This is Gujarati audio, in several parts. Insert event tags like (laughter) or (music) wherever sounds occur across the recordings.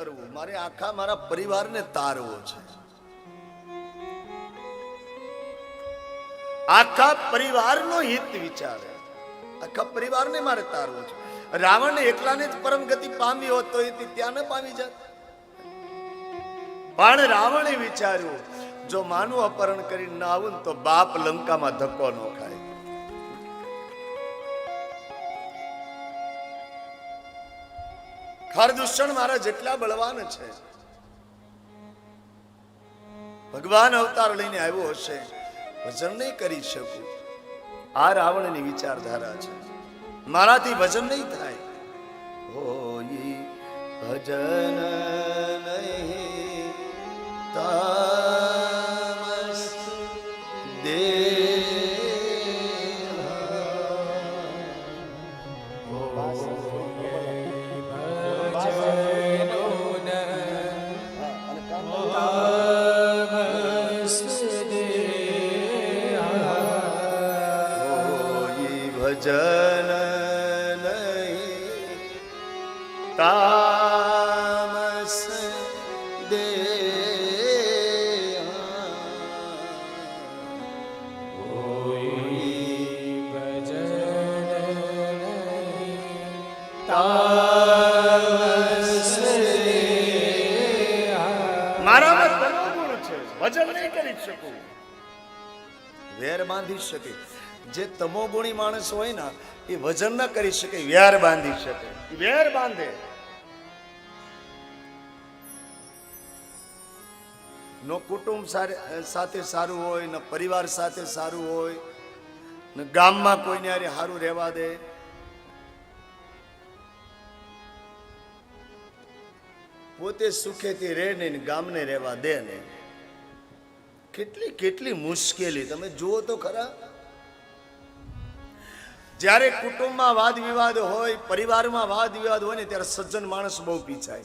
કરવું? મારે આખા મારા પરિવારને તારવો છે. આખા પરિવારનો હિત વિચારે. આખા પરિવારને મારે તારવો છે. રાવણ એકલાને જ પરમ ગતિ પામી હોત તો એ ત્યાં ન પામી જાત. પણ રાવણે વિચાર્યું, જો માનું અપહરણ કરીને ના આવું તો બાપ લંકામાં ધક્કો ન ખાય. ખરદૂષણ મારા જેટલા બળવાન છે. ભગવાન અવતાર લઈને આવ્યો હશે, ભજન નહીં કરી શકું. આ રાવણની વિચારધારા છે. મારાથી ભજન નહીં થાય. ભજન નહીં ભજન નહીં કરી શકું. વેર બાંધી શકે. જે તમો ગુણી માણસ હોય ને એ વજન ના કરી શકે વેર બાંધી શકે. વેર બાંધે. નો કુટુંબ સાથે સારું હોય ન પરિવાર સાથે સારું હોય ન ગામમાં કોઈને અરે સારું રહેવા દે. પોતે સુખેથી રહે નહીં ને ગામને રહેવા દે ને કેટલી કેટલી મુશ્કેલી. તમે જુઓ તો ખરા. જ્યારે કુટુંબમાં વાદ વિવાદ હોય, પરિવારમાં વાદ વિવાદ હોય ને, ત્યારે સજ્જન માણસ બહુ પીછાય.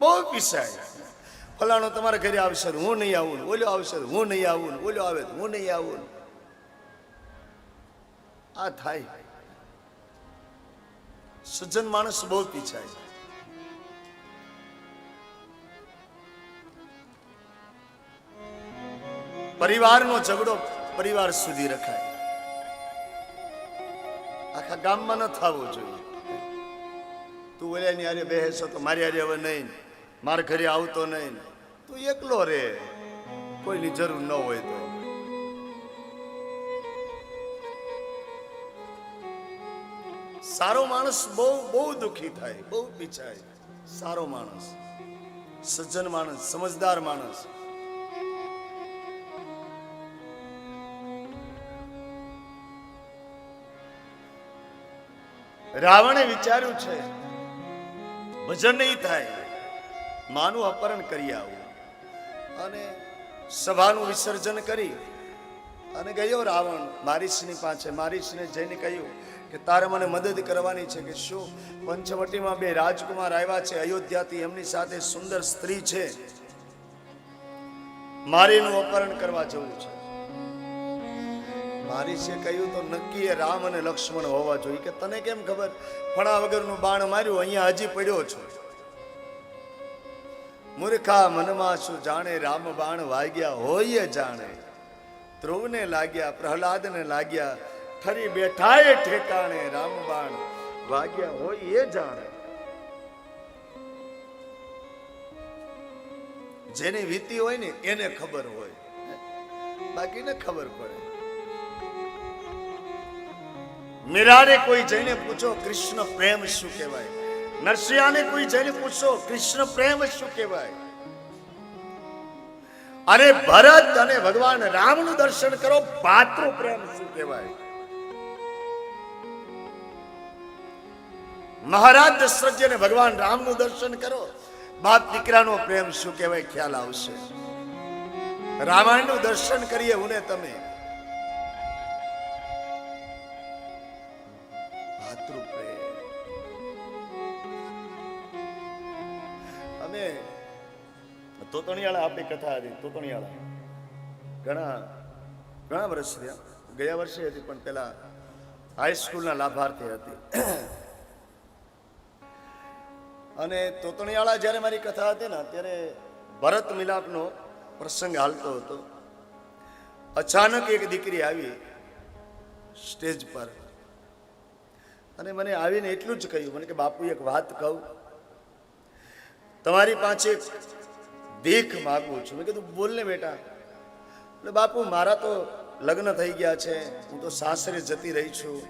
બહુ પીછાય. ફલાણો તમારા ઘરે આવશે હું નહીં આવું ઓલો આવશે હું નહીં આવું ઓલો આવે હું નહીં આવું આ થાય. સજ્જન માણસ બહુ પીછાય. પરિવારનો ઝઘડો પરિવાર સુધી રખાય. આખા ગામમાં ન થવો જોઈએ. તું ઓલાની હારે બેસો તો મારી હારે હવે નહીં. માર ઘરે આવતો નહીં. તું એકલો રે. કોઈની જરૂર ન હોય તો. સારો માણસ બહુ બહુ દુખી થાય, બહુ પીછાય. સારો માણસ. સજ્જન માણસ, સમજદાર માણસ. રાવણે વિચાર્યું છે, ભજન નહીં થાય, માનું અપહરણ કરી આવું. અને સભાનું વિસર્જન કરી અને ગયો રાવણ, મારીશની પાસે મારીશને જઈને કહ્યું કે તારે મને મદદ કરવાની છે કે શું? પંચવટીમાં બે રાજકુમાર આવ્યા છે, અયોધ્યાથી એમની સાથે સુંદર સ્ત્રી છે. મારીનું અપહરણ કરવા જવું છે. મારીશે કહ્યું તો નક્કી રામ અને લક્ષ્મણ હોવા જોઈએ. કે તને કેમ ખબર? ફણા વગરનું બાણ માર્યું, અહીંયા હજી પડ્યો છો. મૂર્ખા મનમાં શું જાણે રામ બાણ વાગ્યા હોય જાણે. ધ્રુવને લાગ્યા, પ્રહલાદને લાગ્યા ફરી બેઠા એ ઠેકાણે રામ બાણ વાગ્યા હોય એ જાણે. જેની વીતી હોય ને એને ખબર હોય. બાકીને ખબર પડે. મીરાને કોઈ જઈને પૂછો, કૃષ્ણ પ્રેમ શું કહેવાય? નરસિંહાને કોઈ જઈને પૂછો, કૃષ્ણ પ્રેમ શું કહેવાય? અરે ભરત અને ભગવાન રામનું દર્શન કરો ભાતૃ પ્રેમ શું કહેવાય? મહારાજ દશરથજીને ભગવાન રામનું દર્શન કરો, બાપ દીકરાનો પ્રેમ શું કહેવાય ખ્યાલ આવશે. રામાયણનું દર્શન કરીએ હું તમે. અમે તોતણિયાળા આપણી કથા હતી, તોતણિયાળા. ઘણા ઘણા વર્ષ થયા. ગયા વર્ષે હતી, પણ પેલા હાઈસ્કૂલના લાભાર્થી હતી. અને તોતણિયાળા જ્યારે મારી કથા હતી ને, ત્યારે ભરત મિલાપનો પ્રસંગ હાલતો હતો. અચાનક એક દીકરી આવી સ્ટેજ પર. અને મને આવીને એટલું જ કહ્યું. મને કે, બાપુ, એક વાત કહું. તમારી પાસે ભીખ માગું છું. મેં કીધું, બોલ ને બેટા. એટલે બાપુ, મારા તો લગ્ન થઈ ગયા છે. હું તો સાસરે જતી રહી છું.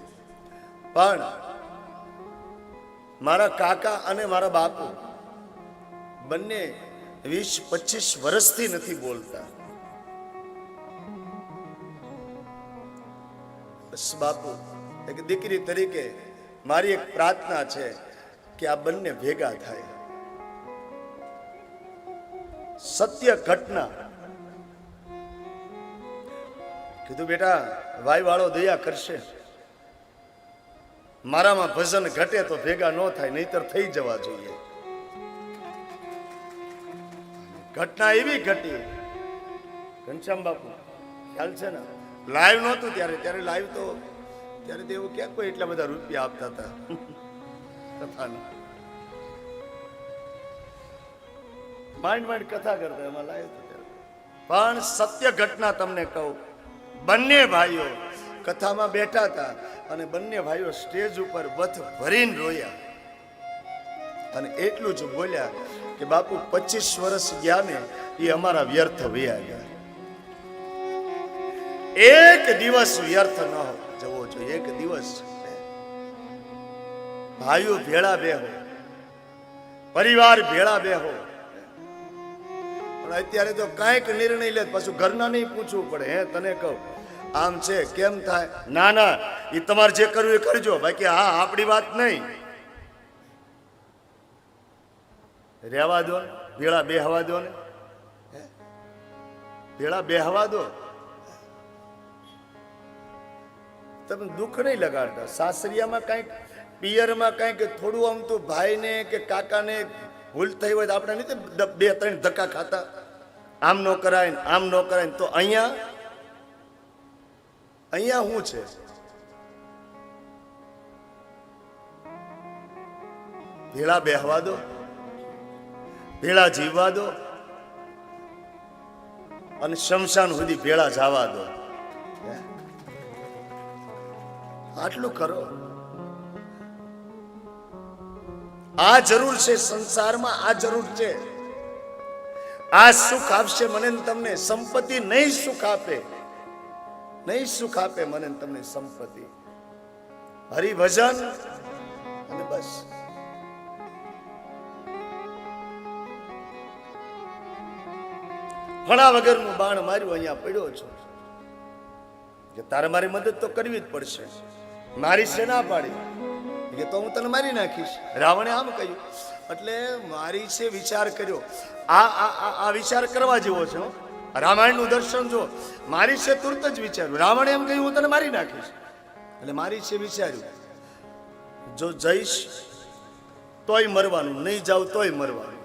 પણ મારા કાકા અને મારા બાપુ બંને વીસ પચીસ વર્ષથી નથી બોલતા. બસ બાપુ, એક દીકરી તરીકે મારી એક પ્રાર્થના છે કે આ બંને ભેગા થાય. સત્ય ઘટના. કીધું, બેટા વાય વાળો દયા કરશે. મારામાં ભજન ઘટે તો ભેગા ન થાય, નહીતર થઈ જવા જોઈએ. ઘટના એવી ઘટી. ઘનશ્યામ બાપુ, ખ્યાલ છે ને? લાઈવ નહોતું ત્યારે. ત્યારે લાઈવ તો, ત્યારે તો એવું ક્યાંક કોઈ એટલા બધા રૂપિયા આપતા હતા. (laughs) કથાના. માંડ માંડ કથા કરતા, એમાં લાઈવ તો પણ સત્ય ઘટના તમને કહું, બંને ભાઈઓ કથામાં બેઠા હતા અને બંને ભાઈઓ સ્ટેજ ઉપર વથ ભરીને રોયા. અને એટલું જ બોલ્યા કે બાપુ, પચીસ વર્ષ ગયા ને એ અમારા વ્યર્થ વયા ગયા. એક દિવસ વ્યર્થ ન જવો જોઈએ, એક દિવસ ભાઈઓ ભેળા બેહો પરિવાર ભેળા બેહો પણ અત્યારે તો કાંઈક નિર્ણય લે, પાછું ઘરના નહીં પૂછવું પડે, હે, તને કહું. આમ છે, કેમ થાય? ના ના એ તમારે જે કરવું એ કરજો, બાકી હા, આપણી વાત નહીં. રહેવા દો, ભેળા બેહવા દો ને. ભેળા બેહવા દો. તમે દુઃખ નહીં લગાડતા. સાસરિયામાં કંઈક, પિયરમાં કંઈક થોડું આમ તો ભાઈને કે કાકાને ભૂલ થઈ હોય તો આપણે નથી બે ત્રણ ધક્કા ખાતા. આમ ન કરાય ને આમ ન કરાય તો અહીંયા અહીંયા શું છે? ભેળા બેહવા દો. ભેળા જીવવા દો. અને શમશાન સુધી ભેળા જવા દો? આટલું કરો. આ જરૂર છે, સંસારમાં આ જરૂર છે. આ સુખ આપશે મને તમને, સંપત્તિ નહીં સુખ આપે. નહીં સુખ આપે મને તમને સંપત્તિ. હરિભજન અને બસ. ફળા વગરનું બાણ માર્યું અહીંયા પડ્યો છું. કે તારે મારી મદદ તો કરવી જ પડશે. મારી સેના પાડી. કે તો હું તને મારી નાખીશ. રાવણે આમ કહ્યું, એટલે મારી છે વિચાર કર્યો. આ આ, આ- વિચાર કરવા જેવો છે. રામાયણનું દર્શન જો, મારી છે તુરત જ વિચાર્યું. રાવણે એમ કહ્યું, હું તને મારી નાખીશ. એટલે મારી છે વિચાર્યું. જો જઈશ, તોય મરવાનું. નહીં જાઉં, તોય મરવાનું.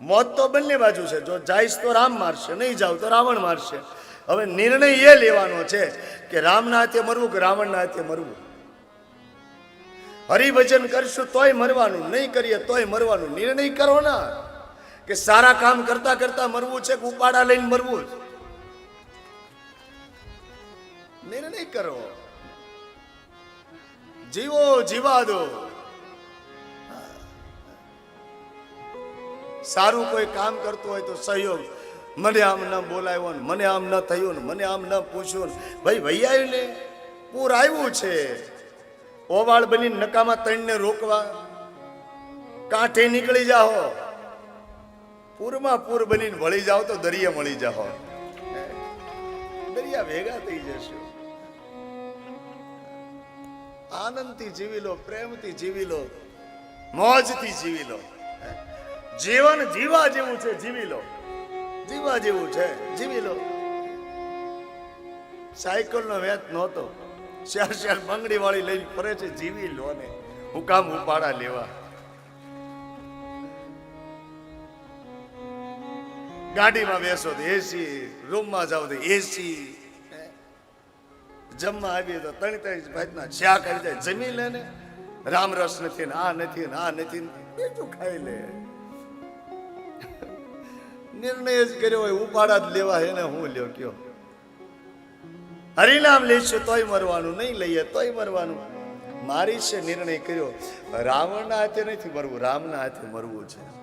મોત તો બંને બાજુ છે. જો જાઈશ તો રામ મારશે, નહીં જાવ તો રાવણ મારશે. હવે નિર્ણય એ લેવાનો છે કે રામના હાથે મરવું કે રાવણના હાથે મરવું? હરિભજન કરશું તોય મરવાનું, નહીં કરીએ તોય મરવાનું. નિર્ણય કરો ના. કે સારા કામ કરતા કરતા મરવું છે કે ઉપાડા લઈને મરવું? નિર્ણય કરો. જીવો જીવા દો સારું કોઈ કામ કરતું હોય તો સહયોગ. મને આમ ન બોલાયો ને, મને આમ ન થયું ને, મને આમ ન પૂછ્યું ને. ભાઈ ભૈયા ને પૂર આવ્યું છે. ઓવાળ બની નકામાં તણને રોકવા. કાંઠે નીકળી જાઓ. પૂરમાં પૂર બનીને વળી જાઓ તો દરિયા મળી જાઓ. દરિયા ભેગા થઈ જશો. આનંદથી જીવી લો, પ્રેમથી જીવી લો, મોજથી જીવી લો. જીવન જીવા જેવું છે, જીવી લો. જીવા જેવું છે, જીવી લો. સાયકલ નો વેત નહોતો. ચાર શેર બંગડી વાળી લઈને ફરે છે, જીવી લો ને. હું કામ ઉપાડા લેવા. ગાડીમાં બેસો તો એસી રૂમમાં જાવ તો એસી જમવા આવીએ તો ત્રણ ત્રણ ભાતના ચા કરી જાય જમી લે ને. રામરસ નથી ને, આ નથી ને, આ નથી બીજું ખાઈ લે. નિર્ણય જ કર્યો હોય, ઉપાડા જ લેવા હે ને, હું લ્યો કયો. હરિનામ લઈશું તોય મરવાનું, નહીં લઈએ તોય મરવાનું. મારી છે નિર્ણય કર્યો. રાવણના હાથે નથી મરવું, રામના હાથે મરવું છે.